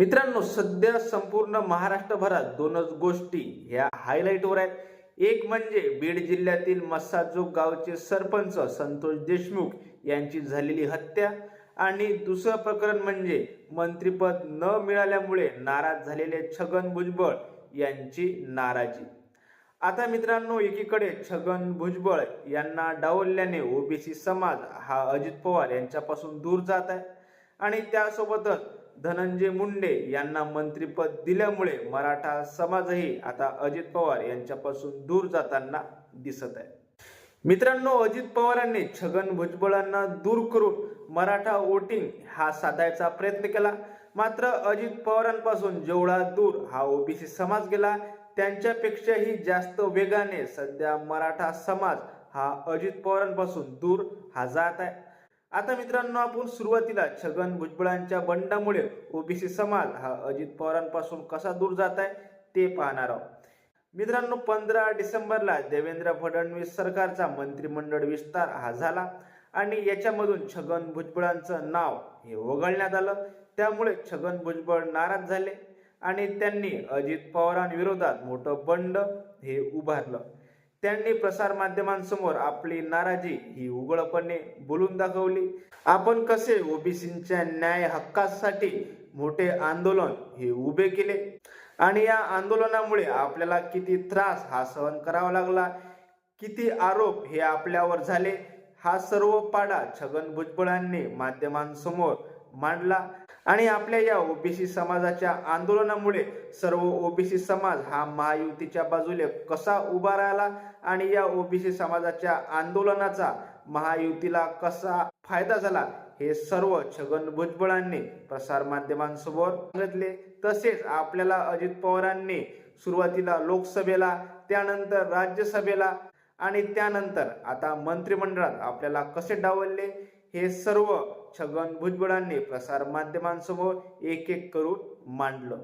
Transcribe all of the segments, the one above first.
मित्रांनो सध्या संपूर्ण महाराष्ट्रभरात दोनच गोष्टी ह्या हायलाईटवर आहेत. एक म्हणजे बीड जिल्ह्यातील मस्साजोग गावचे सरपंच संतोष देशमुख यांची झालेली हत्या आणि दुसरं प्रकरण म्हणजे मंत्रिपद न मिळाल्यामुळे नाराज झालेले छगन भुजबळ यांची नाराजी. आता मित्रांनो एकीकडे छगन भुजबळ यांना डावलल्याने ओबीसी समाज हा अजित पवार यांच्यापासून दूर जात आहे. आणि त्यासोबतच धनंजय मुंडे यांना मंत्रिपद दिल्यामुळे मराठा समाजही आता अजित पवार यांच्यापासून दूर जाताना दिसत आहे. मित्रांनो अजित पवारांनी छगन भुजबळांना दूर करून मराठा वोटिंग हा साधायचा प्रयत्न केला. मात्र अजित पवारांपासून जेवढा दूर हा ओबीसी समाज गेला त्यांच्यापेक्षाही जास्त वेगाने सध्या मराठा समाज हा अजित पवारांपासून दूर हा जात आहे. आता मित्रांनो आपण सुरुवातीला छगन भुजबळांच्या बंडामुळे ओबीसी समाज हा अजित पवारांपासून कसा दूर जात आहे ते पाहणार आहोत. मित्रांनो पंधरा डिसेंबरला देवेंद्र फडणवीस सरकारचा मंत्रिमंडळ विस्तार हा झाला आणि याच्यामधून छगन भुजबळांचं नाव हे वगळण्यात आलं. त्यामुळे छगन भुजबळ नाराज झाले आणि त्यांनी अजित पवारांविरोधात मोठं बंड हे उभारलं. त्यांनी प्रसारमाध्यमांसमोर आपली नाराजी ही उघडपणे बोलून दाखवली. आपण कसे ओबीसींच्या न्याय हक्कासाठी मोठे आंदोलन हे उभे केले? आणि या आंदोलनामुळे आपल्याला किती त्रास हा सहन करावा लागला? किती आरोप हे आपल्यावर झाले? हा सर्व पाडा छगन भुजबळांनी माध्यमांसमोर मांडला. आणि आपल्या या ओबीसी समाजाच्या आंदोलनामुळे सर्व ओबीसी समाज हा महायुतीच्या बाजूने कसा उभा राहिला? आणि या ओबीसी समाजाच्या आंदोलनाचा महायुतीला कसा फायदा झाला हे सर्व छगन भुजबळांनी प्रसार माध्यमांसोबत सांगितले. तसेच आपल्याला अजित पवारांनी सुरुवातीला लोकसभेला त्यानंतर राज्यसभेला आणि त्यानंतर आता मंत्रिमंडळात आपल्याला कसे डावलले हे सर्व छगन भुजबळांनी प्रसार माध्यमांसमोर एक एक करून मांडलं.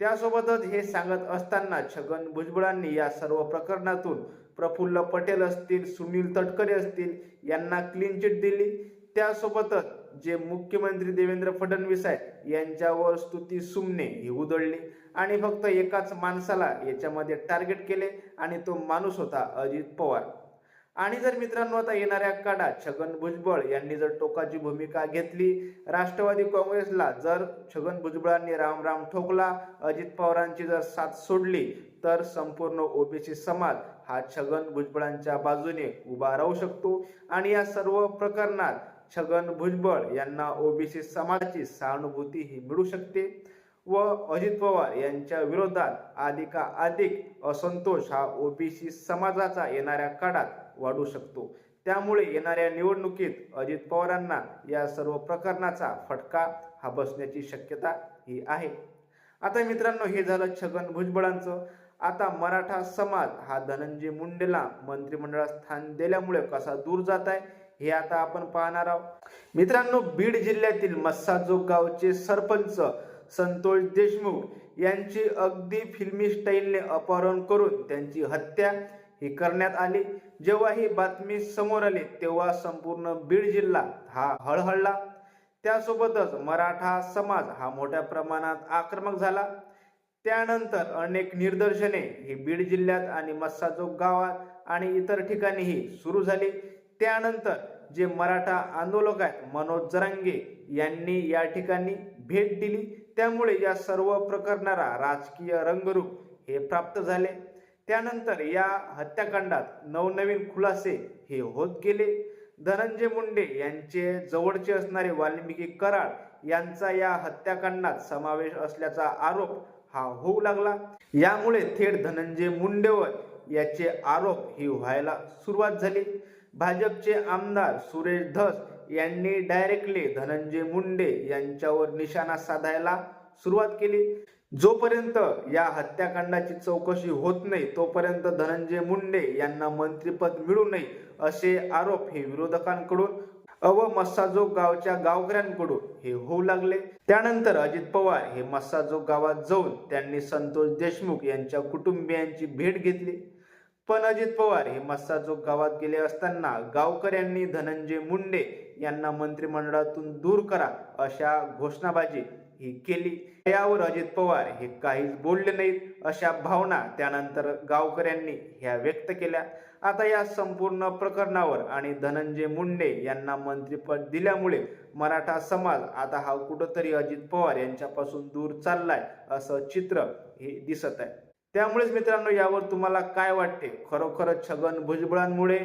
त्यासोबतच हे सांगत असताना छगन भुजबळांनी या सर्व प्रकरणातून प्रफुल्ल पटेल असतील सुनील तटकरे असतील यांना क्लीन चिट दिली. त्यासोबतच जे मुख्यमंत्री देवेंद्र फडणवीस आहेत यांच्यावर स्तुती सुमने ही उधळली आणि फक्त एकाच माणसाला याच्यामध्ये टार्गेट केले आणि तो माणूस होता अजित पवार. आणि जर मित्रांनो आता येणाऱ्या काळात छगन भुजबळ यांनी जर टोकाची भूमिका घेतली राष्ट्रवादी काँग्रेसला जर छगन भुजबळांनी राम राम ठोकला अजित पवारांची जर साथ सोडली तर संपूर्ण ओबीसी समाज हा छगन भुजबळांच्या बाजूने उभा राहू शकतो. आणि या सर्व प्रकरणात छगन भुजबळ यांना ओबीसी समाजाची सहानुभूती ही मिळू शकते. व अजित पवार यांच्या विरोधात अधिका अधिक असंतोष हा ओबीसी समाजाचा येणाऱ्या काळात वाढू शकतो. त्यामुळे येणाऱ्या निवडणुकीत अजित पवारांना या सर्व प्रकरणाचा फटका हा बसण्याची शक्यता ही आहे. आता मित्रांनो हे झालं छगन भुजबळांचं. आता मराठा समाज हा धनंजय मुंडेला मंत्रिमंडळात स्थान दिल्यामुळे कसा दूर जात आहे हे आता आपण पाहणार आहोत. मित्रांनो बीड जिल्ह्यातील मस्साजोग गावचे सरपंच संतोष देशमुख यांची अगदी फिल्मी स्टाईलने अपहरण करून त्यांची हत्या ही करण्यात आली. जेव्हा ही बातमी समोर आली तेव्हा संपूर्ण बीड जिल्हा हा हळहळला. त्यासोबतच मराठा समाज हा मोठ्या प्रमाणात आक्रमक झाला. त्यानंतर अनेक निदर्शने ही बीड जिल्ह्यात आणि मस्साजोग गावात आणि इतर ठिकाणीही सुरू झाली. त्यानंतर जे मराठा आंदोलक आहेत मनोज जरांगे यांनी या ठिकाणी भेट दिली. त्यामुळे या सर्व प्रकरणाला राजकीय रंगरूप हे प्राप्त झाले. त्यानंतर या हत्याकांडात नवनवीन खुलासे हे होत गेले. धनंजय मुंडे यांचे जवळचे असणारे वाल्मिकी कराड यांचा या हत्याकांडात समावेश असल्याचा आरोप हा होऊ लागला. यामुळे थेट धनंजय मुंडेवर याचे आरोप ही व्हायला सुरुवात झाली. भाजपचे आमदार सुरेश धस यांनी डायरेक्टली धनंजय मुंडे यांच्यावर निशाणा साधायला सुरुवात केली. जोपर्यंत या हत्याकांडाची चौकशी होत नाही तोपर्यंत धनंजय मुंडे यांना मंत्रिपद मिळू नये असे आरोप हे विरोधकांकडून अव मस्साजोग गावच्या गावकऱ्यांकडून हे होऊ लागले. त्यानंतर अजित पवार हे मस्साजोग गावात जाऊन त्यांनी संतोष देशमुख यांच्या कुटुंबियांची भेट घेतली. पण अजित पवार हे मस्साजोग गावात गेले असताना गावकऱ्यांनी धनंजय मुंडे यांना मंत्रिमंडळातून दूर करा अशा घोषणाबाजी ही केली. यावर अजित पवार हे काहीच बोलले नाहीत. अशा भावना त्यानंतर गावकऱ्यांनी ह्या व्यक्त केल्या. आता या संपूर्ण प्रकरणावर आणि धनंजय मुंडे यांना मंत्रिपद दिल्यामुळे मराठा समाज आता हा कुठंतरी अजित पवार यांच्यापासून दूर चाललाय असं चित्र हे दिसत आहे. त्यामुळेच मित्रांनो यावर तुम्हाला काय वाटते? खरोखरच छगन भुजबळांमुळे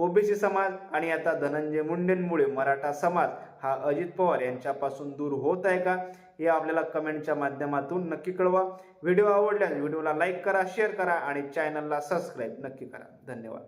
ओबीसी समाज आणि आता धनंजय मुंडेंमुळे मराठा समाज हा अजित पवार यांच्यापासून दूर होत आहे का? हे आपल्याला कमेंटच्या माध्यमातून नक्की कळवा. व्हिडिओ आवडल्यास व्हिडिओला लाईक करा शेअर करा आणि चॅनलला सबस्क्राईब नक्की करा. धन्यवाद.